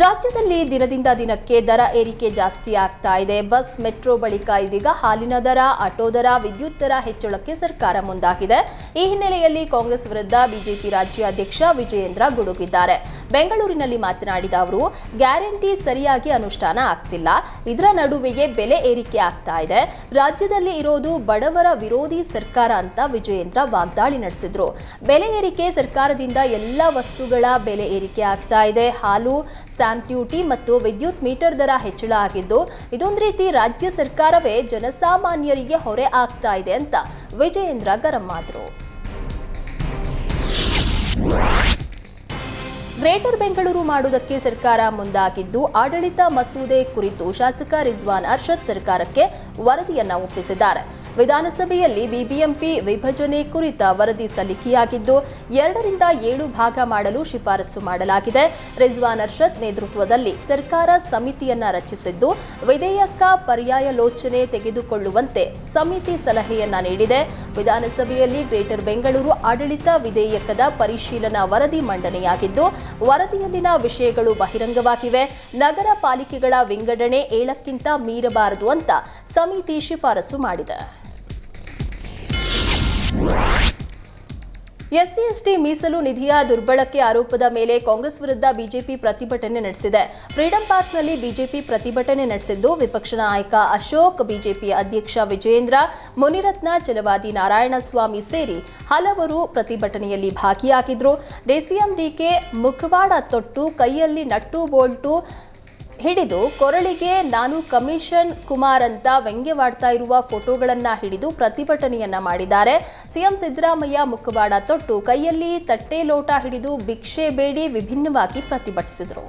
ರಾಜ್ಯದಲ್ಲಿ ದಿನದಿಂದ ದಿನಕ್ಕೆ ದರ ಏರಿಕೆ ಜಾಸ್ತಿ ಆಗ್ತಾ ಇದೆ. ಬಸ್, ಮೆಟ್ರೋ ಬಳಿಕ ಇದೀಗ ಹಾಲಿನ ದರ, ಆಟೋ ದರ, ವಿದ್ಯುತ್ ದರ ಹೆಚ್ಚಳಕ್ಕೆ ಸರ್ಕಾರ ಮುಂದಾಗಿದೆ. ಈ ಹಿನ್ನೆಲೆಯಲ್ಲಿ ಕಾಂಗ್ರೆಸ್ ವಿರುದ್ಧ ಬಿಜೆಪಿ ರಾಜ್ಯಾಧ್ಯಕ್ಷ ವಿಜಯೇಂದ್ರ ಗುಡುಗಿದ್ದಾರೆ. ಬೆಂಗಳೂರಿನಲ್ಲಿ ಮಾತನಾಡಿದ ಅವರು, ಗ್ಯಾರಂಟಿ ಸರಿಯಾಗಿ ಅನುಷ್ಠಾನ ಆಗ್ತಿಲ್ಲ. ಇದರ ನಡುವೆಯೇ ಬೆಲೆ ಏರಿಕೆ ಆಗ್ತಾ ಇದೆ. ರಾಜ್ಯದಲ್ಲಿ ಇರೋದು ಬಡವರ ವಿರೋಧಿ ಸರ್ಕಾರ ಅಂತ ವಿಜಯೇಂದ್ರ ವಾಗ್ದಾಳಿ ನಡೆಸಿದ್ರು. ಬೆಲೆ ಏರಿಕೆ ಸರ್ಕಾರದಿಂದ ಎಲ್ಲ ವಸ್ತುಗಳ ಬೆಲೆ ಏರಿಕೆ ಆಗ್ತಾ ಇದೆ. ಹಾಲು ಸ್ಟಾಂಪ್ ಡ್ಯೂಟಿ ಮತ್ತು ವಿದ್ಯುತ್ ಮೀಟರ್ ದರ ಹೆಚ್ಚಳ ಆಗಿದ್ದು, ಇದೊಂದು ರೀತಿ ರಾಜ್ಯ ಸರ್ಕಾರವೇ ಜನಸಾಮಾನ್ಯರಿಗೆ ಹೊರೆ ಆಗ್ತಾ ಇದೆ ಅಂತ ವಿಜಯೇಂದ್ರ ಗರಂ ಆದರು. ಗ್ರೇಟರ್ ಬೆಂಗಳೂರು ಮಾಡುವುದಕ್ಕೆ ಸರ್ಕಾರ ಮುಂದಾಗಿದ್ದು, ಆಡಳಿತ ಮಸೂದೆ ಕುರಿತು ಶಾಸಕ ರಿಜ್ವಾನ್ ಅರ್ಷದ್ ಸರ್ಕಾರಕ್ಕೆ ವರದಿಯನ್ನು ಒಪ್ಪಿಸಿದ್ದಾರೆ. ವಿಧಾನಸಭೆಯಲ್ಲಿ ಬಿಬಿಎಂಪಿ ವಿಭಜನೆ ಕುರಿತ ವರದಿ ಸಲ್ಲಿಕೆಯಾಗಿದ್ದು, ಎರಡರಿಂದ ಏಳು ಭಾಗ ಮಾಡಲು ಶಿಫಾರಸು ಮಾಡಲಾಗಿದೆ. ರಿಜ್ವಾನ್ ಅರ್ಷದ್ ನೇತೃತ್ವದಲ್ಲಿ ಸರ್ಕಾರ ಸಮಿತಿಯನ್ನ ರಚಿಸಿದ್ದು, ವಿಧೇಯಕ ಪರ್ಯಾಯಲೋಚನೆ ತೆಗೆದುಕೊಳ್ಳುವಂತೆ ಸಮಿತಿ ಸಲಹೆಯನ್ನ ನೀಡಿದೆ. ವಿಧಾನಸಭೆಯಲ್ಲಿ ಗ್ರೇಟರ್ ಬೆಂಗಳೂರು ಆಡಳಿತ ವಿಧೇಯಕದ ಪರಿಶೀಲನಾ ವರದಿ ಮಂಡನೆಯಾಗಿದ್ದು, ವರದಿಯಲ್ಲಿನ ವಿಷಯಗಳು ಬಹಿರಂಗವಾಗಿವೆ. ನಗರ ಪಾಲಿಕೆಗಳ ವಿಂಗಡಣೆ ಏಳಕ್ಕಿಂತ ಮೀರಬಾರದು ಅಂತ ಸಮಿತಿ ಶಿಫಾರಸು ಮಾಡಿದೆ. ಎಸ್ಸಿ ಎಸ್ಟಿ ಮೀಸಲು ನಿಧಿಯ ದುರ್ಬಳಕೆ ಆರೋಪದ ಮೇಲೆ ಕಾಂಗ್ರೆಸ್ ವಿರುದ್ಧ ಬಿಜೆಪಿ ಪ್ರತಿಭಟನೆ ನಡೆಸಿದೆ. ಫ್ರೀಡಂ ಪಾರ್ಕ್ನಲ್ಲಿ ಬಿಜೆಪಿ ಪ್ರತಿಭಟನೆ ನಡೆಸಿದ್ದು ವಿಪಕ್ಷ ನಾಯಕ ಅಶೋಕ್, ಬಿಜೆಪಿ ಅಧ್ಯಕ್ಷ ವಿಜಯೇಂದ್ರ ಮುನಿರತ್ನ ಚಲವಾದಿ ನಾರಾಯಣಸ್ವಾಮಿ ಸೇರಿ ಹಲವರು ಪ್ರತಿಭಟನೆಯಲ್ಲಿ ಭಾಗಿಯಾಗಿದ್ರು. ಡಿಸಿಎಂ ಡಿಕೆ ಮುಖವಾಡ ತೊಟ್ಟು, ಕೈಯಲ್ಲಿ ನಟ್ಟು ಬೋಲ್ಟು ಹಿಡಿದು ಕೊರಳಿಗೆ ನಾನು ಕಮಿಷನ್ ಕುಮಾರ್ ಅಂತ ವ್ಯಂಗ್ಯವಾಡ್ತಾ ಇರುವ ಫೋಟೋಗಳನ್ನ ಹಿಡಿದು ಪ್ರತಿಭಟನೆಯನ್ನ ಮಾಡಿದ್ದಾರೆ. ಸಿಎಂ ಸಿದ್ದರಾಮಯ್ಯ ಮುಖವಾಡ ತೊಟ್ಟು ಕೈಯಲ್ಲಿ ತಟ್ಟೆ ಲೋಟ ಹಿಡಿದು ಭಿಕ್ಷೆ ಬೇಡಿ ವಿಭಿನ್ನವಾಗಿ ಪ್ರತಿಭಟಿಸಿದರು.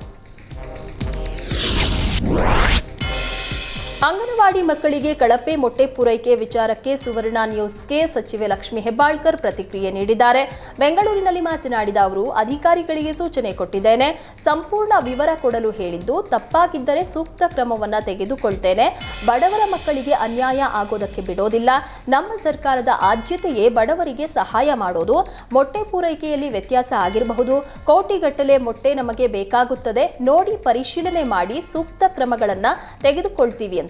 ಅಂಗನವಾಡಿ ಮಕ್ಕಳಿಗೆ ಕಳಪೆ ಮೊಟ್ಟೆ ಪೂರೈಕೆ ವಿಚಾರಕ್ಕೆ ಸುವರ್ಣ ನ್ಯೂಸ್ಗೆ ಸಚಿವೆ ಲಕ್ಷ್ಮಿ ಹೆಬ್ಬಾಳ್ಕರ್ ಪ್ರತಿಕ್ರಿಯೆ ನೀಡಿದ್ದಾರೆ. ಬೆಂಗಳೂರಿನಲ್ಲಿ ಮಾತನಾಡಿದ ಅವರು, ಅಧಿಕಾರಿಗಳಿಗೆ ಸೂಚನೆ ಕೊಟ್ಟಿದ್ದೇನೆ. ಸಂಪೂರ್ಣ ವಿವರ ಕೊಡಲು ಹೇಳಿದ್ದು, ತಪ್ಪಾಗಿದ್ದರೆ ಸೂಕ್ತ ಕ್ರಮವನ್ನು ತೆಗೆದುಕೊಳ್ತೇನೆ. ಬಡವರ ಮಕ್ಕಳಿಗೆ ಅನ್ಯಾಯ ಆಗೋದಕ್ಕೆ ಬಿಡೋದಿಲ್ಲ. ನಮ್ಮ ಸರ್ಕಾರದ ಆದ್ಯತೆಯೇ ಬಡವರಿಗೆ ಸಹಾಯ ಮಾಡೋದು. ಮೊಟ್ಟೆ ಪೂರೈಕೆಯಲ್ಲಿ ವ್ಯತ್ಯಾಸ ಆಗಿರಬಹುದು. ಕೋಟಿಗಟ್ಟಲೆ ಮೊಟ್ಟೆ ನಮಗೆ ಬೇಕಾಗುತ್ತದೆ. ನೋಡಿ ಪರಿಶೀಲನೆ ಮಾಡಿ ಸೂಕ್ತ ಕ್ರಮಗಳನ್ನು ತೆಗೆದುಕೊಳ್ತೀವಿ ಅಂತ